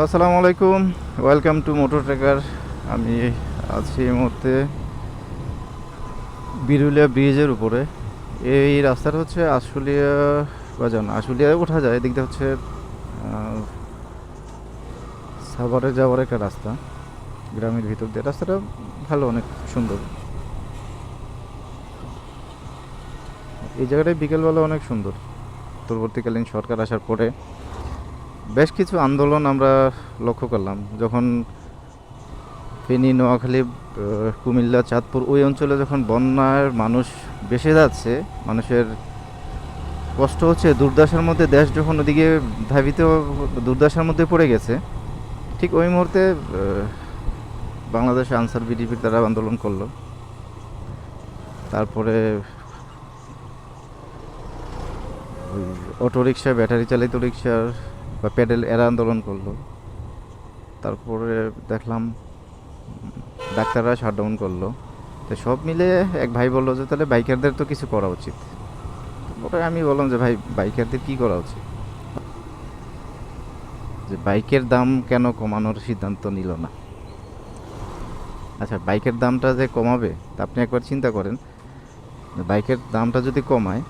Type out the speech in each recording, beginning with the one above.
আসসালামু আলাইকুম welcome to motor trekker আমি আছি এই মুহূর্তে বিরুলিয়া ব্রিজের উপরে। এই রাস্তাটা হচ্ছে আশুলিয়া বাজান আশুলিয়ায় ওঠা যায় এদিকটা হচ্ছে সাভারে যাওয়ার একটা রাস্তা, গ্রামের ভিতর দিয়ে। রাস্তাটা ভালো, অনেক সুন্দর। এই জায়গাটায় বিকেলবেলা অনেক সুন্দর। পরবর্তীকালীন সরকার আসার পরে বেশ কিছু আন্দোলন আমরা লক্ষ্য করলাম। যখন ফেনী, নোয়াখালী কুমিল্লা, চাঁদপুর ওই অঞ্চলে যখন বন্যার মানুষ বেসে যাচ্ছে, মানুষের কষ্ট হচ্ছে, দুর্দশার মধ্যে দেশ যখন ওদিকে ধাবিত, দুর্দশার মধ্যে পড়ে গেছে, ঠিক ওই মুহূর্তে বাংলাদেশ আনসার বিডিপির তারা আন্দোলন করল। তারপরে ওই অটোরিকশা, ব্যাটারি চালিত রিক্সার বা প্যাডেল এরা আন্দোলন করল। তারপরে দেখলাম, ডাক্তাররা শাটডাউন করল। তো সব মিলে এক ভাই বলল যে, তাহলে বাইকারদের তো কিছু করা উচিত। পরে আমি বললাম যে, ভাই বাইকারদের কি করা উচিত? যে বাইকের দাম কেন কমানোর সিদ্ধান্ত নিল না? আচ্ছা বাইকের দামটা যে কমাবে, তা আপনি একবার চিন্তা করেন। বাইকের দামটা যদি কমায়,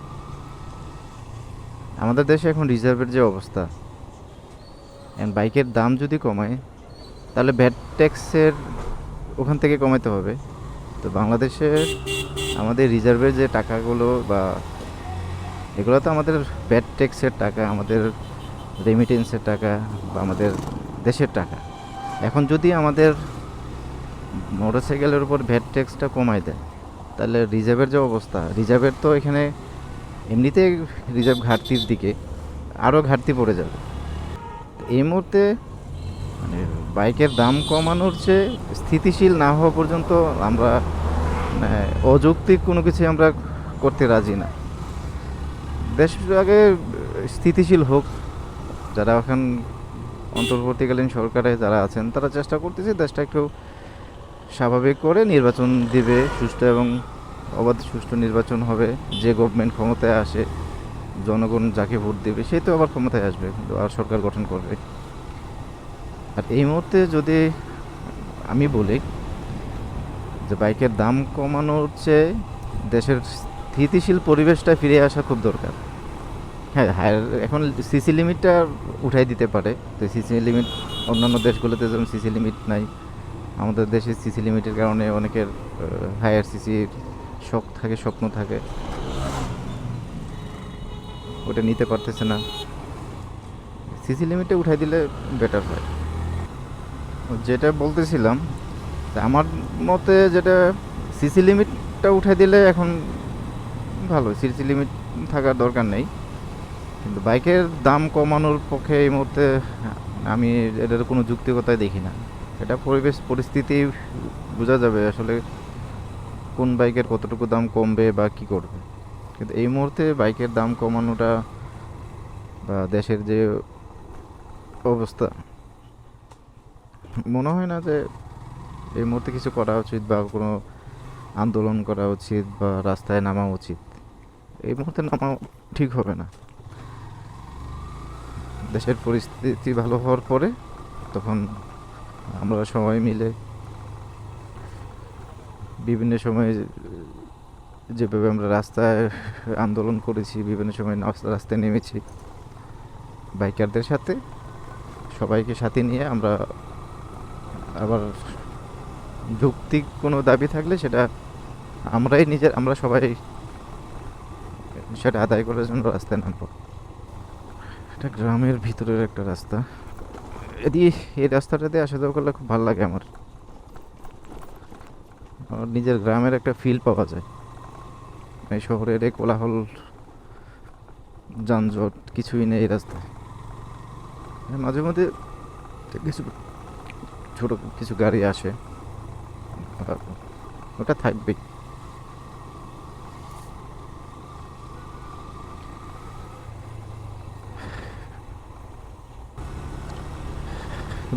আমাদের দেশে এখন রিজার্ভের যে অবস্থা and বাইকের দাম যদি কমায়, তাহলে ভ্যাট ট্যাক্সের ওখান থেকে কমাতে হবে। তো বাংলাদেশে আমাদের রিজার্ভের যে টাকাগুলো বা এগুলো তো আমাদের ভ্যাট ট্যাক্সের টাকা, আমাদের রেমিটেন্সের টাকা বা আমাদের দেশের টাকা। এখন যদি আমাদের মোটরসাইকেলের উপর ভ্যাট ট্যাক্সটা কমায় দেয়, তাহলে রিজার্ভের যে অবস্থা রিজার্ভের তো এখানে এমনিতে রিজার্ভ ঘাটতির দিকে, আরও ঘাটতি পড়ে যাবে। এই মুহূর্তে মানে বাইকের দাম কমানোর চেয়ে স্থিতিশীল না হওয়া পর্যন্ত আমরা মানে অযৌক্তিক কোনো কিছু আমরা করতে রাজি না। দেশ আগে স্থিতিশীল হোক, যারা এখন অন্তর্বর্তীকালীন সরকারে যারা আছেন, তারা চেষ্টা করতেছে দেশটা একটু স্বাভাবিক করে নির্বাচন দিবে, সুষ্ঠু এবং অবাধ সুষ্ঠু নির্বাচন হবে, যে গভর্নমেন্ট ক্ষমতায় আসে। জনগণ যাকে ভোট দেবে, সে তো আবার ক্ষমতায় আসবে আর সরকার গঠন করবে। আর এই মুহূর্তে যদি আমি বলি যে বাইকের দাম কমানোর চেয়ে দেশের স্থিতিশীল পরিবেশটা ফিরে আসা খুব দরকার। হ্যাঁ হায়ার এখন সিসি লিমিটটা উঠাই দিতে পারে। তো সিসি লিমিট, অন্যান্য দেশগুলোতে যেমন সিসি লিমিট নাই, আমাদের দেশে সিসি লিমিটের কারণে অনেকের হায়ার সিসির শখ থাকে, স্বপ্ন থাকে। ওটা নিতে পারতেছে না। সিসি লিমিটে উঠাই দিলে বেটার হয়। যেটা বলতেছিলাম আমার মতে যেটা সিসি লিমিটটা উঠাই দিলে এখন ভালো সিসি লিমিট থাকার দরকার নেই। কিন্তু বাইকের দাম কমানোর পক্ষে এই মুহূর্তে আমি এটার কোনো যুক্তিকতাই দেখি না। এটা পরিবেশ, পরিস্থিতি বোঝা যাবে আসলে কোন বাইকের কতটুকু দাম কমবে বা কি করবে। কিন্তু এই মুহূর্তে বাইকের দাম কমানোটা বা দেশের যে অবস্থা, মনে হয় না যে এই মুহূর্তে কিছু করা উচিত বা কোনো আন্দোলন করা উচিত বা রাস্তায় নামা উচিত। এই মুহূর্তে নামা ঠিক হবে না। দেশের পরিস্থিতি ভালো হওয়ার পরে তখন আমরা সবাই মিলে বিভিন্ন সময়ে যেভাবে আমরা রাস্তায় আন্দোলন করেছি, বিভিন্ন সময় রাস্তায় নেমেছি, বাইকারদের সাথে, সবাইকে সাথে নিয়ে আমরা আবার যৌক্তিক কোনো দাবি থাকলে সেটা আমরাই নিজের আমরা সবাই সেটা আদায় করার জন্য রাস্তায় নামবো। এটা গ্রামের ভিতরের একটা রাস্তা। এদিকে এই রাস্তাটাতে আসা যাওয়া করলে খুব ভালো লাগে আমার। আমার নিজের গ্রামের একটা ফিল পাওয়া যায়। এই শহরের এই কোলাহল যানজট কিছুই নেই রাস্তায়। হ্যাঁ, মাঝে মধ্যে কিছু ছোট কিছু গাড়ি আসে। ওটা থাকবেই।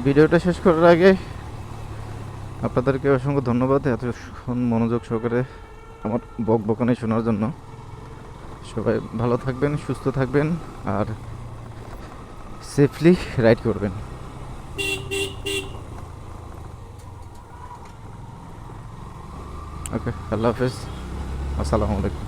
ভিডিওটা শেষ করার আগে আপনাদেরকে অসংখ্য ধন্যবাদ। এত মনোযোগ সহকারে আমার বক বকানি শোনার জন্য। সবাই ভালো থাকবেন, সুস্থ থাকবেন, আর সেফলি রাইড করবেন। ওকে আল্লাহ হাফেজ। আসসালামু আলাইকুম।